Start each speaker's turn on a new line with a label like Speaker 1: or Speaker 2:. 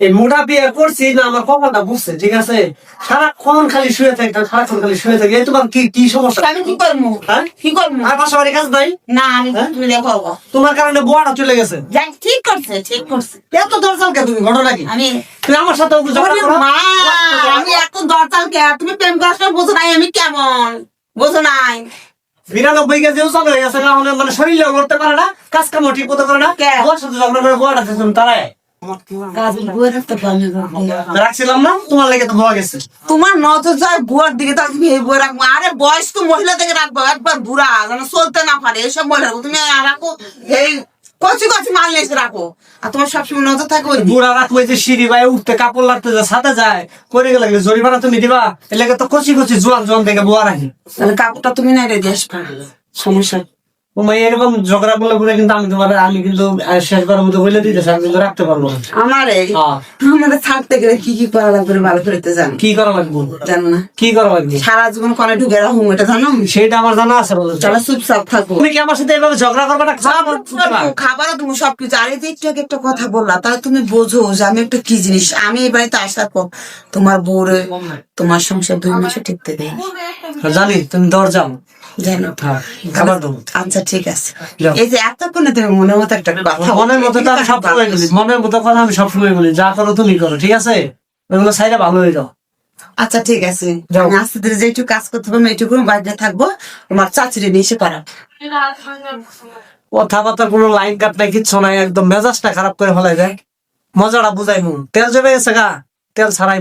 Speaker 1: এই মোটা বিয়ে করছি না আমার কপালটা বুঝছে ঠিক আছে? সারাক্ষণ খালি শুয়ে থাকতাম সারাক্ষণ খালি শুয়ে থাকি। তোমার কি কি সমস্যা?
Speaker 2: আমি কি করব?
Speaker 1: হ্যাঁ?
Speaker 2: কি করব?
Speaker 1: আর পাশাপাশি কাজ নাই?
Speaker 2: না আমি
Speaker 1: হ্যাঁ? তোমার কারণে বোয়াটা চলে গেছে।
Speaker 2: ঠিক করছে ঠিক করছে।
Speaker 1: এত দরজাল কে তুমি ঘটনা কি?
Speaker 2: আমি
Speaker 1: তুমি আমার সাথে
Speaker 2: আমি এত কে তুমি প্রেম করার সময় বোঝো নাই আমি কেমন। বোঝো নাই।
Speaker 1: বিরানব্বই কেজি ওজন হয়ে গেছে মানে শরীরেও করতে পারে না কাজ কাম ঠিক মতো করে না। ঝগড়া করে বোয়াটা তারাই
Speaker 2: কাজ বুয়ে থাকতে পারবে
Speaker 1: রাখছিলাম না? তোমার লেগে তো ভোয়া গেছে।
Speaker 2: তোমার নজর যায় বুয়ার দিকে তুমি এই বই রাখব। আরে বয়স্ক মহিলা থেকে রাখব একবার বুড়া যেন চলতে না পারে। এইসব মহিলা তুমি রাখো এই কচি কচি মাল নিয়ে রাখো। আর তোমার সবসময় নজর থাকে ওই দিকে।
Speaker 1: বুড়া রাত যে সিঁড়ি বাই উঠতে কাপড় লাগতে যায় সাথে যায়। করে গেলে জরিমানা তুমি দিবা এলাকা তো কচি কচি জোয়ান জোয়ান থেকে বোয়া রাখি।
Speaker 2: কাপড়টা তুমি না রেডি আসবে। সমস্যা
Speaker 1: এরকম ঝগড়া করলে করে কিন্তু আমি তোমার আমি কিন্তু শেষবারের মতো বলে দিতেছি আমি কিন্তু রাখতে পারব না।
Speaker 2: আমারে
Speaker 1: হ্যাঁ।
Speaker 2: আমারে ছাড়তে গেলে কি কি করা লাগবে ভালো করে তো জানো।
Speaker 1: কি করা লাগবে
Speaker 2: জানো না।
Speaker 1: কি করা লাগবে?
Speaker 2: সারা জীবন ঢুকে এটা জানো?
Speaker 1: সেটা আমার জানা আছে বলো।
Speaker 2: চলো চুপচাপ থাকো।
Speaker 1: তুমি কি আমার সাথে এভাবে ঝগড়া করবে না?
Speaker 2: খাবারও তুমি সবকিছু। আর যে একটু একটা কথা বললা তাহলে তুমি বোঝো যে আমি একটা কি জিনিস। আমি এই বাড়িতে আসার পর তোমার বউরে তোমার সংসার দুই মাসে টিকতে দেয়
Speaker 1: জানি তুমি দর খাবার দেবো।
Speaker 2: আচ্ছা ঠিক আছে। এই যে এতক্ষণে তুমি মনের মতো একটা কথা
Speaker 1: মনের মতো তো আমি সবসময় বলি মনের মতো কথা আমি সবসময় বলি যা করো তুমি করো ঠিক আছে? ওইগুলো সাইডে ভালো হয়ে যাও।
Speaker 2: আচ্ছা ঠিক আছে। আস্তে ধীরে যেটুকু কাজ করতে পারব এইটুকু বাইরে থাকব তোমার চাচিরে নিয়ে এসে পারা
Speaker 1: কথাবার্তা কোনো লাইন কাট নাই কিচ্ছু নাই একদম মেজাজটা খারাপ করে ফেলাই যায় মজাটা বুঝাই মু। তেল জমে গেছে গা তেল ছাড়াই